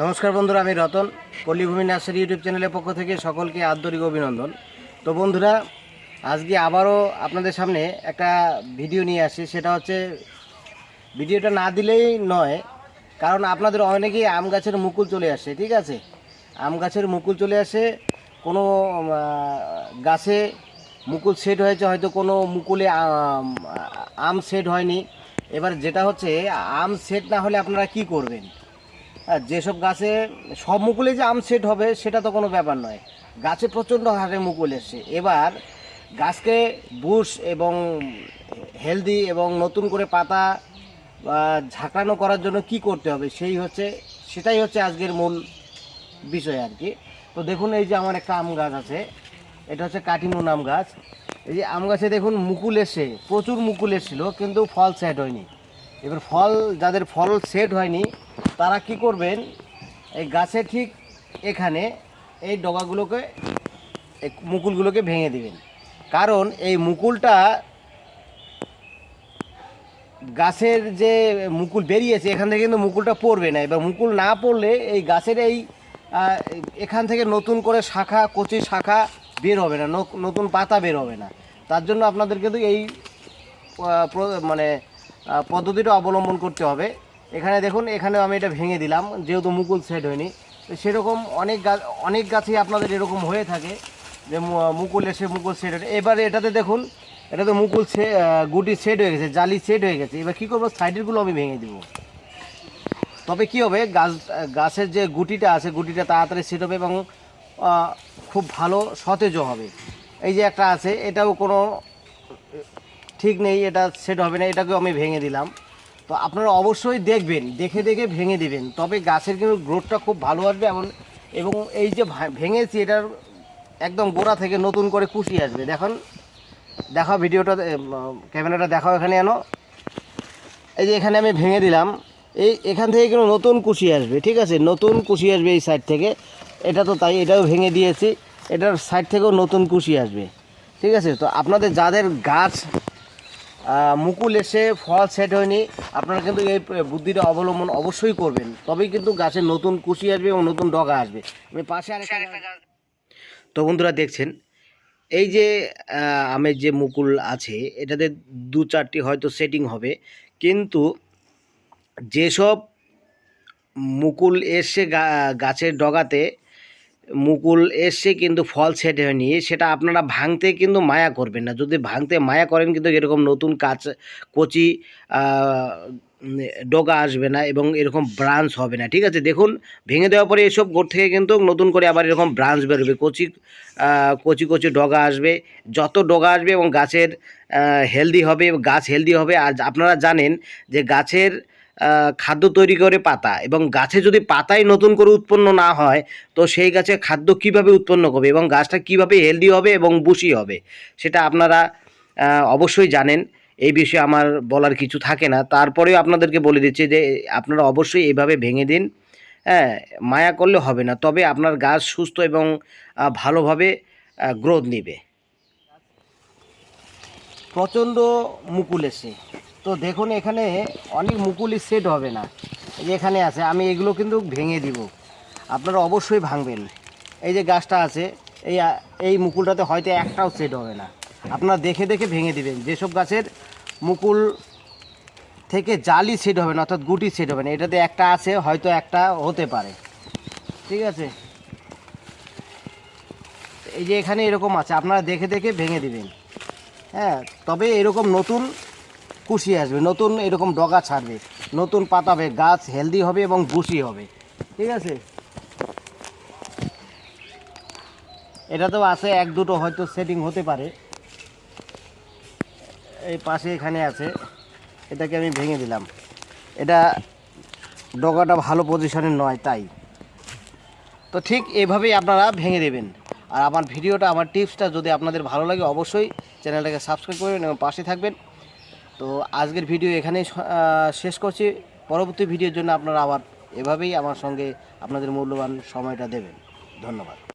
নমস্কার বন্ধুরা আমি রতন। পল্লীভূমি নার্সারি ইউটিউব চ্যানেলের পক্ষ থেকে সকলকে আন্তরিক অভিনন্দন। তো বন্ধুরা আজকে আবারও আপনাদের সামনে একটা ভিডিও নিয়ে আসি সেটা হচ্ছে ভিডিওটা না দিলেই নয় কারণ আপনাদের অনেকেই আম গাছের মুকুল চলে আসে ঠিক আছে? আম গাছের মুকুল চলে আসে কোনো গাছে মুকুল সেট হয়েছে হয়তো কোনো মুকুলে আম, সেট হয়নি। এবার যেটা হচ্ছে আম সেট না হলে আপনারা কি করবেন? যেসব গাছে সব মুকুলে যে আম সেট হবে, সেটা তো কোনো ব্যাপার নয়। গাছে প্রচণ্ড হারে মুকুল এসছে। এবার গাছকে বুশ এবং হেলদি এবং নতুন করে পাতা, বা ঝাঁকানো করার জন্য কি করতে হবে, সেই হচ্ছে, সেটাই হচ্ছে আজকের মূল বিষয় আর কি। তো দেখুন, এই যে আমার একটা আম গাছ আছে, এটা হচ্ছে কাটিমুন আম গাছ। এই যে আম গাছে দেখুন, মুকুল এসে প্রচুর মুকুল এসেছিল, কিন্তু ফল সেট হয়নি। এবার ফল, যাদের ফল সেট হয়নি, তারা কি করবেন? এই গাছে ঠিক এখানে এই ডগাগুলোকে মুকুলগুলোকে ভেঙে দিবেন। কারণ এই মুকুলটা গাছের যে মুকুল বেরিয়েছে, এখান থেকে কিন্তু মুকুলটা পড়বে না। এবার মুকুল না পড়লে এই গাছের এই এখান থেকে নতুন করে শাখা, কচি শাখা বের হবে না নতুন পাতা বের হবে না। তার জন্য আপনাদের কিন্তু এই মানে পদ্ধতিটা অবলম্বন করতে হবে। এখানে দেখুন এখানে আমি এটা ভেঙে দিলাম যেহেতু মুকুল সেট হয়নি। তো সেরকম অনেক গাছ অনেক গাছেই আপনাদের এরকম হয়ে থাকে যে মুকুল এসে মুকুল সেট হয়ে এবারে এটাতে দেখুন এটাতে মুকুল সে আহ, গুটি সেট হয়ে গেছে জালি সেট হয়ে গেছে। এবার কী করব? সাইডেরগুলো আমি ভেঙে দেবো। তবে কি হবে? গাছ গাছের যে গুটিটা আছে গুটিটা তাড়াতাড়ি সেট হবে এবং খুব ভালো সতেজও হবে। এই যে একটা আছে এটাও কোনো ঠিক নেই, এটা সেট হবে না, এটাকেও আমি ভেঙে দিলাম। তো আপনারা অবশ্যই দেখবেন, দেখে দেখে ভেঙে দিবেন। তবে গাছের কিন্তু গ্রোথটা খুব ভালো আসবে এমন এবং এই যে ভেঙেছি, এটার একদম গোড়া থেকে নতুন করে কুশি আসবে। দেখুন, দেখাও ভিডিওটা ক্যামেরাটা দেখাও এখানে এনো এই যে এখানে আমি ভেঙে দিলাম। এই, এখান থেকে কিন্তু নতুন কুশি আসবে, ঠিক আছে? নতুন কুশি আসবে এই সাইড থেকে। এটা তো তাই, এটাও ভেঙে দিয়েছি। এটার সাইড থেকেও নতুন কুশি আসবে, ঠিক আছে? তো আপনাদের যাদের গাছ মুকুল এসে ফল সেট হয়নি। আপনারা কিন্তু এই বুদ্ধিটা অবলম্বন অবশ্যই করবেন। তবেই কিন্তু গাছে নতুন কুশি আসবে এবং নতুন ডগা আসবে। আমি পাশে আরেকটা গাছ। তো বন্ধুরা দেখছেন এই যে আমের যে মুকুল আছে এটাতে দু চারটি হয়তো সেটিং হবে। কিন্তু যেসব মুকুল এসে গাছের ডগাতে মুকুল এসে কিন্তু ফল সেট হয়নি সেটা আপনারা ভাঙতে কিন্তু মায়া করবেন না। যদি ভাঙতে মায়া করেন কিন্তু এরকম নতুন কাচ কচি ডগা আসবে না এবং এরকম ব্রাঞ্চ হবে না। ঠিক আছে? দেখুন, ভেঙে দেওয়ার পরে এসব গোড় থেকে কিন্তু নতুন করে আবার এরকম ব্রাঞ্চ বেরোবে। কচি কচি কচি ডগা আসবে। যত ডগা আসবে এবং গাছের হেলদি হবে, গাছ হেলদি হবে আর আপনারা জানেন যে গাছের খাদ্য তৈরি করে পাতা এবং গাছে যদি পাতাই নতুন করে উৎপন্ন না হয়, তো সেই গাছে খাদ্য কীভাবে উৎপন্ন করবে এবং গাছটা কীভাবে হেলদি হবে এবং বুশি হবে, সেটা আপনারা অবশ্যই জানেন। এই বিষয়ে আমার বলার কিছু থাকে না। তারপরেও আপনাদেরকে বলে দিচ্ছি যে, আপনারা অবশ্যই এইভাবে ভেঙে দিন। হ্যাঁ মায়া করলে হবে না, তবে আপনার গাছ সুস্থ এবং ভালোভাবে গ্রোথ নেবে। প্রচণ্ড মুকুল এসে। তো দেখুন এখানে অনেক মুকুলই সেট হবে না। এই যে এখানে আছে, আমি এগুলো কিন্তু ভেঙে দিব। আপনারা অবশ্যই ভাঙবেন। এই যে গাছটা আছে, এই এই মুকুলটাতে হয়তো একটাও সেট হবে না। আপনারা দেখে দেখে ভেঙে দিবেন। যেসব গাছের মুকুল থেকে জালি সেট হবে না, অর্থাৎ গুটি সেট হবে না, এটাতে একটা আছে, হয়তো একটা হতে পারে। ঠিক আছে? এই যে এখানে এরকম আছে, আপনারা দেখে দেখে ভেঙে দিবেন। হ্যাঁ তবে এরকম নতুন কুশি আসবে, নতুন এরকম ডগা ছাড়বে, নতুন পাতাবে গাছ হেলদি হবে এবং বুশি হবে, ঠিক আছে? এটা তো আছে, এক দুটো হয়তো সেটিং হতে পারে। এই পাশে এখানে আছে, এটাকে আমি ভেঙে দিলাম। এটা ডগাটা ভালো পজিশনে নয়, তাই। তো ঠিক এভাবেই আপনারা ভেঙে দেবেন। আর আমার ভিডিওটা, আমার টিপসটা যদি আপনাদের ভালো লাগে, অবশ্যই চ্যানেলটাকে সাবস্ক্রাইব করবেন এবং পাশে থাকবেন। তো আজকের ভিডিও এখানেই শেষ করছি। পরবর্তী ভিডিওর জন্য আপনারা আবার এভাবেই আমার সঙ্গে আপনাদের মূল্যবান সময়টা দেবেন। ধন্যবাদ।